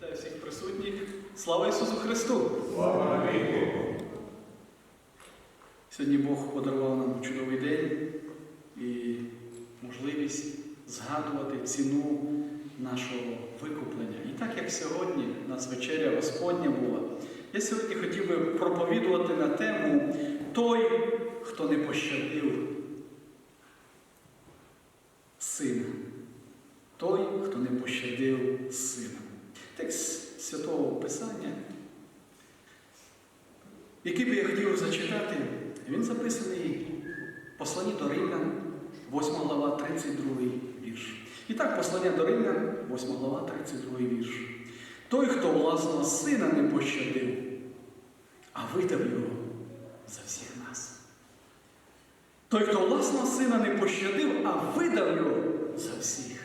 Вітаю всіх присутніх. Слава Ісусу Христу! Слава навіки! Сьогодні Бог подарував нам чудовий день і можливість згадувати ціну нашого викуплення. І так як сьогодні у нас вечеря Господня була, я сьогодні хотів би проповідувати на тему Той, хто не пощадив сина. Той, хто не пощадив сина. Текст Святого Писання, який би я хотів зачитати, він записаний в посланні до Римлян, 8 глава, 32 вірш. І так, послання до Римлян, 8 глава, 32 вірш. Той, хто власного сина не пощадив, а видав його за всіх нас. Той, хто власного сина не пощадив, а видав його за всіх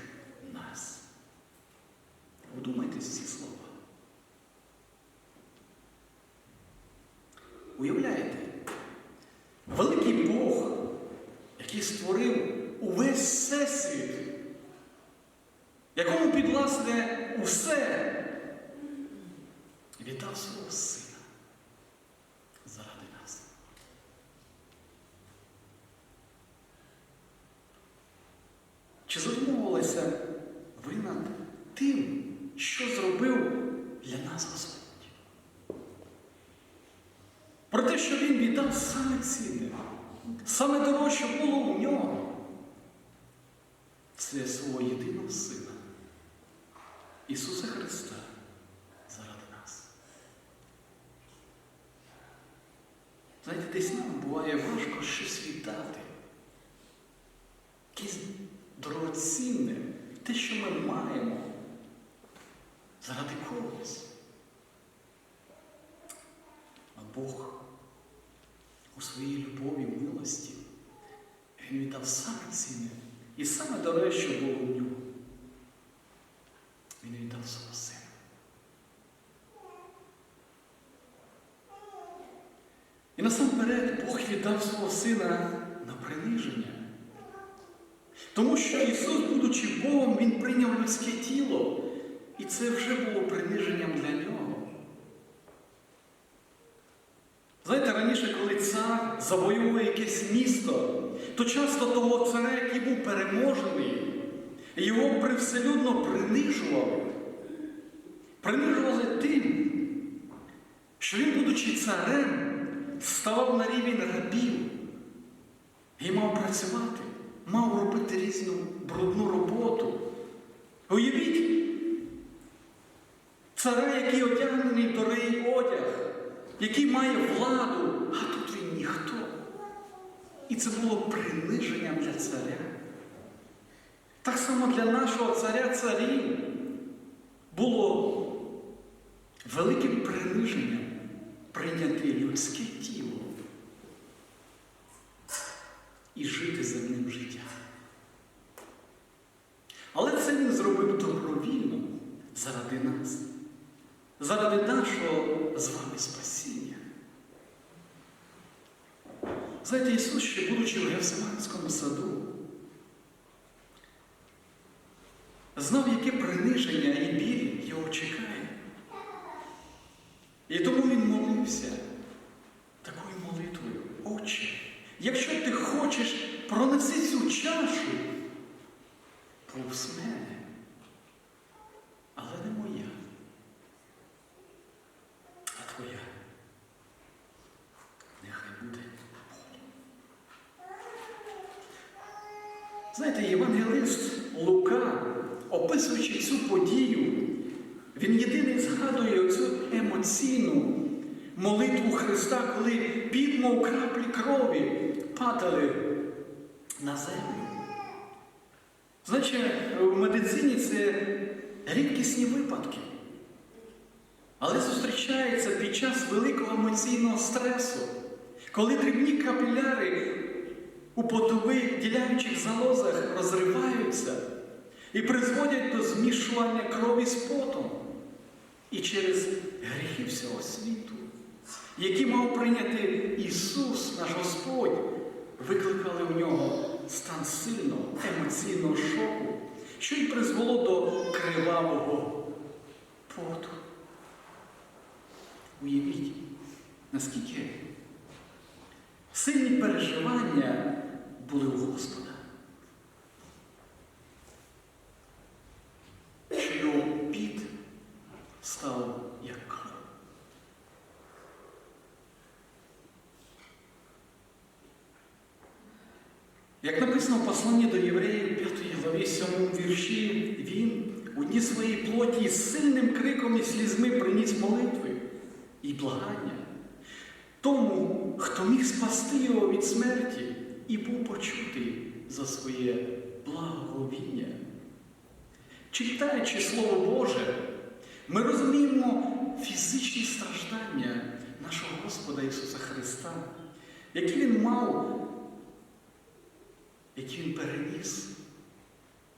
нас. Вдумайтесь ці слова. Уявляєте, великий Бог, який створив увесь всесвіт, якому підвласне усе, віддав свого сина заради нас. Чи задумувалися ви над тим, що зробив для нас Господь? Про те, що Він віддав саме цінне, саме дорожче було у нього. Це свого єдиного Сина, Ісуса Христа заради нас. Знаєте, десь нам буває важко щось віддати. Якесь дорогоцінне, те, що ми маємо, заради когось. А Бог у своїй любові, милості, Він віддав саме цінне і саме дорожче було у нього. Він віддав свого сина. І насамперед Бог віддав свого сина на приниження. Тому що Ісус, будучи Богом, Він прийняв людське тіло, і це вже було приниженням для нього. Знаєте, раніше, коли цар завоював якесь місто, то часто того царя, який був переможений, його привселюдно принижували. Принижували тим, що він, будучи царем, ставав на рівень рабів і мав працювати, мав робити різну брудну роботу. Уявіть, царя, який одягнений в дорогий одяг, який має владу, а тут він ніхто. І це було приниженням для царя. Так само для нашого царя царів було великим приниженням прийняти людське тіло і жити земним життям. Але це він зробив добровільно заради нас, заради нашого з вами спасіння. Знаєте, Ісус, ще будучи в Гевсиманському саду, знав, яке приниження і біль його чекає. І тому він молився такою молитвою, Отче, якщо ти хочеш, пронеси цю чашу повз мене, але не моя, а твоя. Нехай буде. Знаєте, євангелист Лука, описуючи цю подію, він єдиний згадує цю емоційну молитву Христа, коли під, мов краплі крові падали на землю. Значить, в медицині це рідкісні випадки. Але зустрічається під час великого емоційного стресу, коли дрібні капіляри у потових діляючих залозах розриваються і призводять до змішування крові з потом. І через гріхи всього світу, які мав прийняти Ісус, наш Господь, викликали в нього стан сильного емоційного шоку, що й призвело до кривавого воду. Уявіть, наскільки сильні переживання були у Господа. Що його піт став як кров. Як написано в посланні до євреїв 5 главі 7 вірші, він у дні своєї плоті з сильним криком і слізьми приніс молитви і благання тому, хто міг спасти його від смерті і був почутий за своє благовіння. Читаючи Слово Боже, ми розуміємо фізичні страждання нашого Господа Ісуса Христа, які Він мав які він переніс.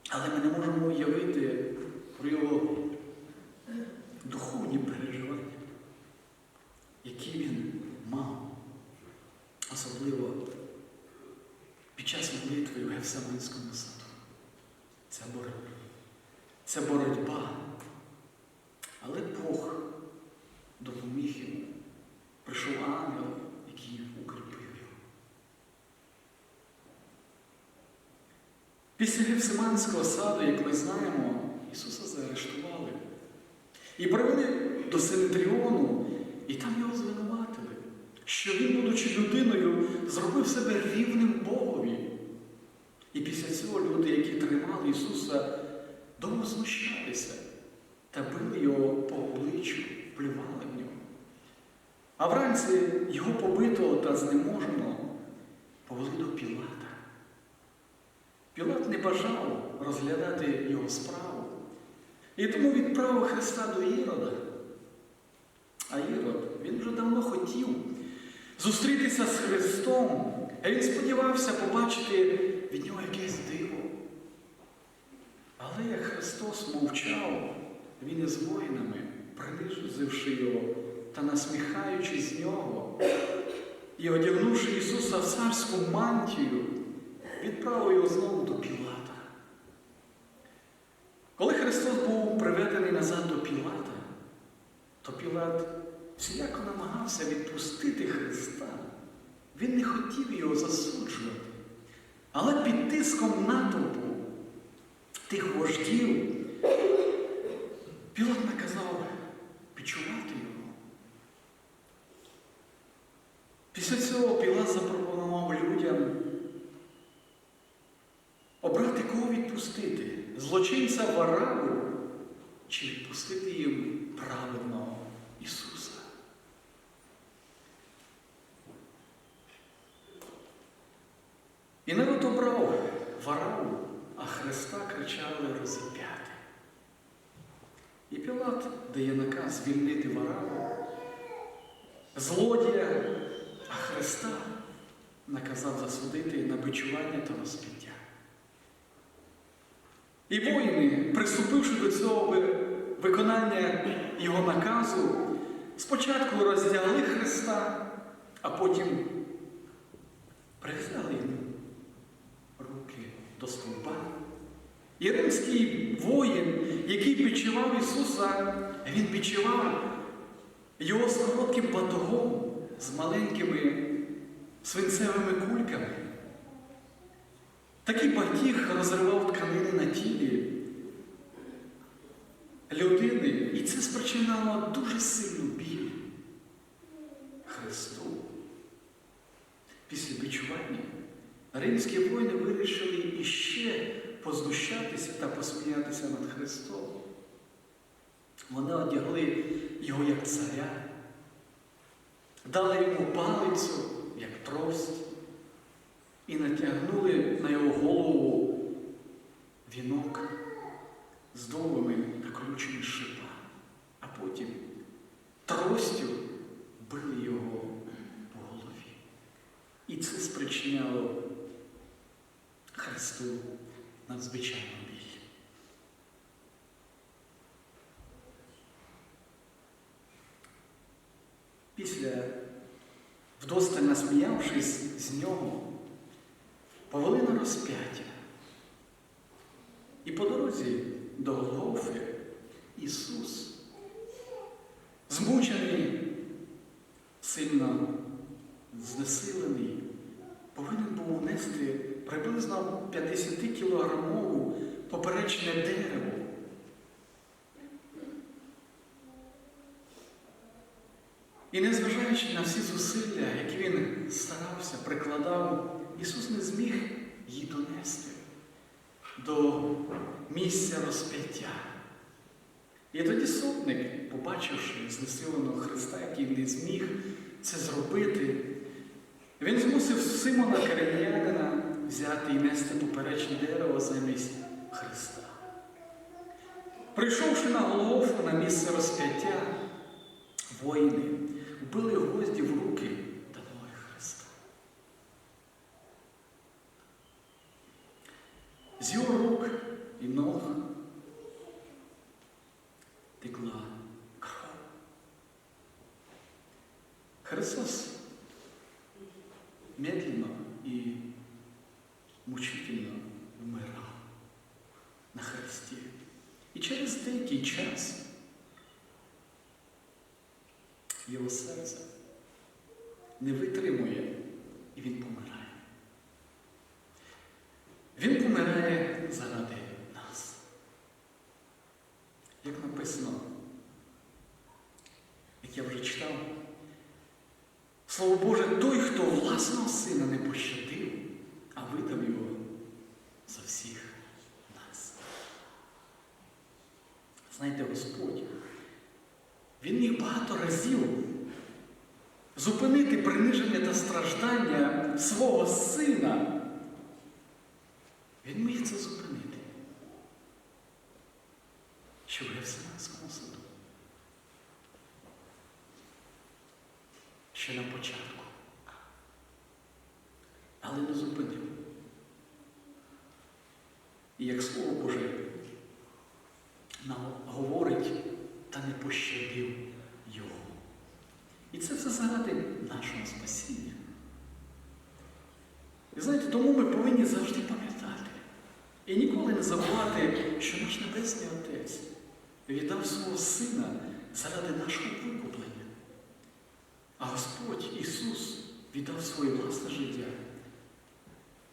Але ми не можемо уявити про його духовні переживання, які він мав, особливо молитви саду. Ця боротьба. Ця боротьба. Але Бог допоміг йому. Прийшов ангел, який укріпив його. Після Гефсиманського саду, як ми знаємо, Ісуса заарештували і привели до Синедріону, і там його звинуватили, що він, будучи людиною, зробив себе рівним Богові. І після цього люди, які тримали Ісуса, довго знущалися та били його по обличчю, плювали в нього. А вранці його побитого та знеможеного повели до Пілата. Пілат не бажав розглядати його справу. І тому відправив Христа до Ірода. А Ірод, він вже давно хотів зустрітися з Христом, а він сподівався побачити від нього якесь диво. Але як Христос мовчав, він із воїнами, принизивши його та насміхаючись з нього, і одягнувши Ісуса в царську мантію, відправив його знову до Пілата. Коли Христос був приведений назад до Пілата, то Пілат всіляко намагався відпустити Христа. Він не хотів його засуджувати. Але під тиском натовпу тих вождів Пілат наказав підчувати його. Після цього Пілат запропонував людям обрати кого відпустити злочинця Вараву чи відпустити їм праведного Ісуса. І народ обрав Вараву, а Христа кричали розіп'яти. І Пілат дає наказ звільнити Вараву, злодія, а Христа наказав засудити на бичування та розп'яття. І воїни, приступивши до цього виконання його наказу, спочатку роздягли Христа, а потім прив'язали йому руки до стовпа. І римський воїн, який підчував Ісуса, він підчував його з коротким батогом, з маленькими свинцевими кульками. Такий батіг розривав тканини на тілі людини, і це спричинало дуже сильну біль Христу. Після відчування римські воїни вирішили іще познущатися та посміятися над Христом. Вони одягли його як царя, дали йому палицю, як трость і натягнули на його голову вінок з довгими колючими шипами, а потім тростю били його по голові. І це спричиняло Христу надзвичайно біль. Після, вдосталь насміявшись з нього, повели на розп'яття. І по дорозі до Голгофи Ісус, змучений, сильно знесилений, повинен був унести приблизно 50-кілограмову поперечне дерево. І незважаючи на всі зусилля, які він старався, прикладав, Ісус не зміг її донести до місця розп'яття. І тоді сотник, побачивши знесиленого Христа, який не зміг це зробити, він змусив Симона Киринянина нести поперечне дерево замість Христа. Прийшовши на Голгофу на місце розп'яття, воїни вбили гвозді в руки та ноги Христа. З його рук і ног текла кров. Христос медленно і мучительно вмирав на хресті. І через час його серце не витримує і він помирає. Він помирає заради нас. Як написано, як я вже читав, Слово Боже, той, хто власного сина не пощадив, а видав його за всіх нас. Знаєте, Господь, Він міг багато разів зупинити приниження та страждання свого сина. Він міг це зупинити. Що в Гефсиманському саду. Ще на початку. Але не зупинив. І як Слово Боже нам говорить та не пощадив його. І це все заради нашого спасіння. І знаєте, тому ми повинні завжди пам'ятати і ніколи не забувати, що наш Небесний Отець віддав свого Сина заради нашого викуплення. А Господь Ісус віддав своє власне життя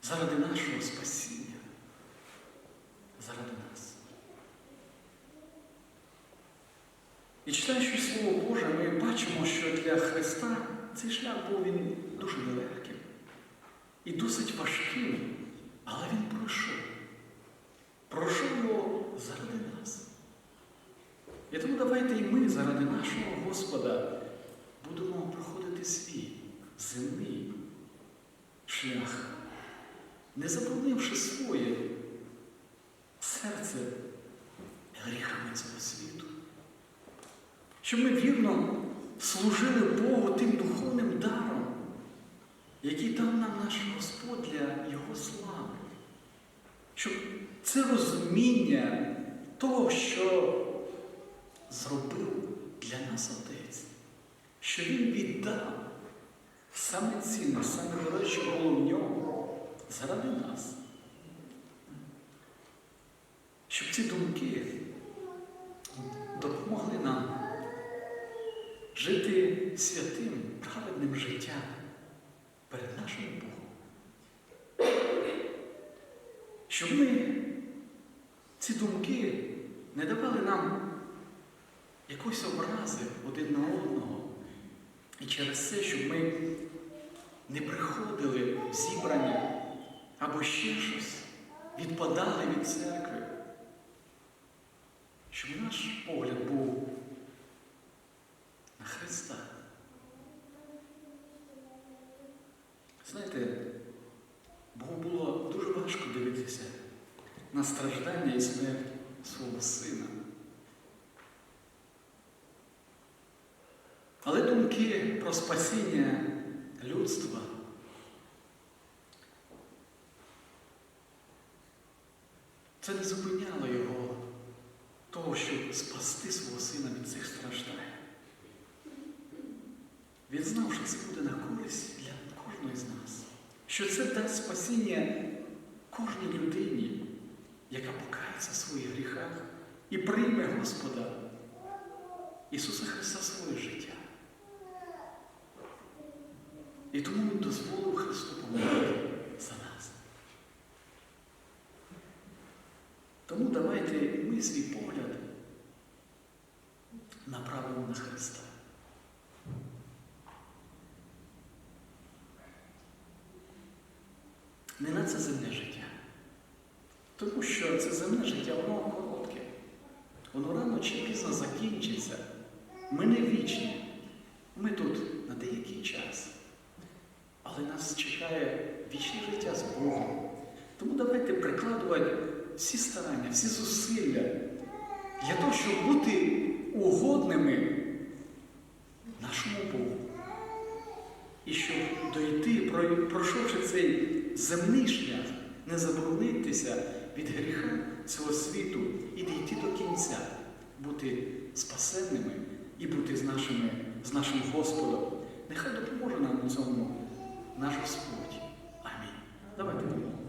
заради нашого спасіння, заради нас. І читаючи Слово Боже, ми бачимо, що для Христа цей шлях був він дуже нелегким і досить важким, але він пройшов. Пройшов його заради нас. І тому давайте і ми заради нашого Господа будемо проходити свій земний шлях, не забруднивши своє серце гріхами цього світу. Щоб ми вірно служили Богу тим духовним даром, який дав нам наш Господь для Його слави. Щоб це розуміння того, що зробив для нас Отець, що Він віддав саме цінне, саме дорожче було в ньому заради нас. Щоб ці думки святим, праведним життям перед нашим Богом. Щоб ми ці думки не давали нам якоїсь образи один на одного. І через це, щоб ми не приходили в зібрання або ще щось, відпадали від церкви, щоб наш погляд був на Христа. Знаєте, Богу було дуже важко дивитися на страждання і смерть свого сина. Але думки про спасіння людства це не зупиняло його того, щоб спасти свого сина від цих страждань. Він знав, що це буде на користь для кожного з нас, що це дасть спасіння кожній людині, яка покається в своїх гріхах і прийме Господа Ісуса Христа своє життя. І тому Він дозволив Христу померти за нас. Тому давайте ми свій погляд направимо на Христа. Не на це земне життя. Тому що це земне життя, воно коротке. Воно рано чи пізно закінчиться. Ми не вічні. Ми тут на деякий час. Але нас чекає вічне життя з Богом. Тому давайте прикладувати всі старання, всі зусилля для того, щоб бути угодними нашому Богу. І щоб дойти, пройшовши цей земний шлях, не заборонитися від гріха цього світу і дійти до кінця, бути спасенними і бути з, нашими, з нашим Господом. Нехай допоможе нам у цьому наш Господь. Амінь. Давайте.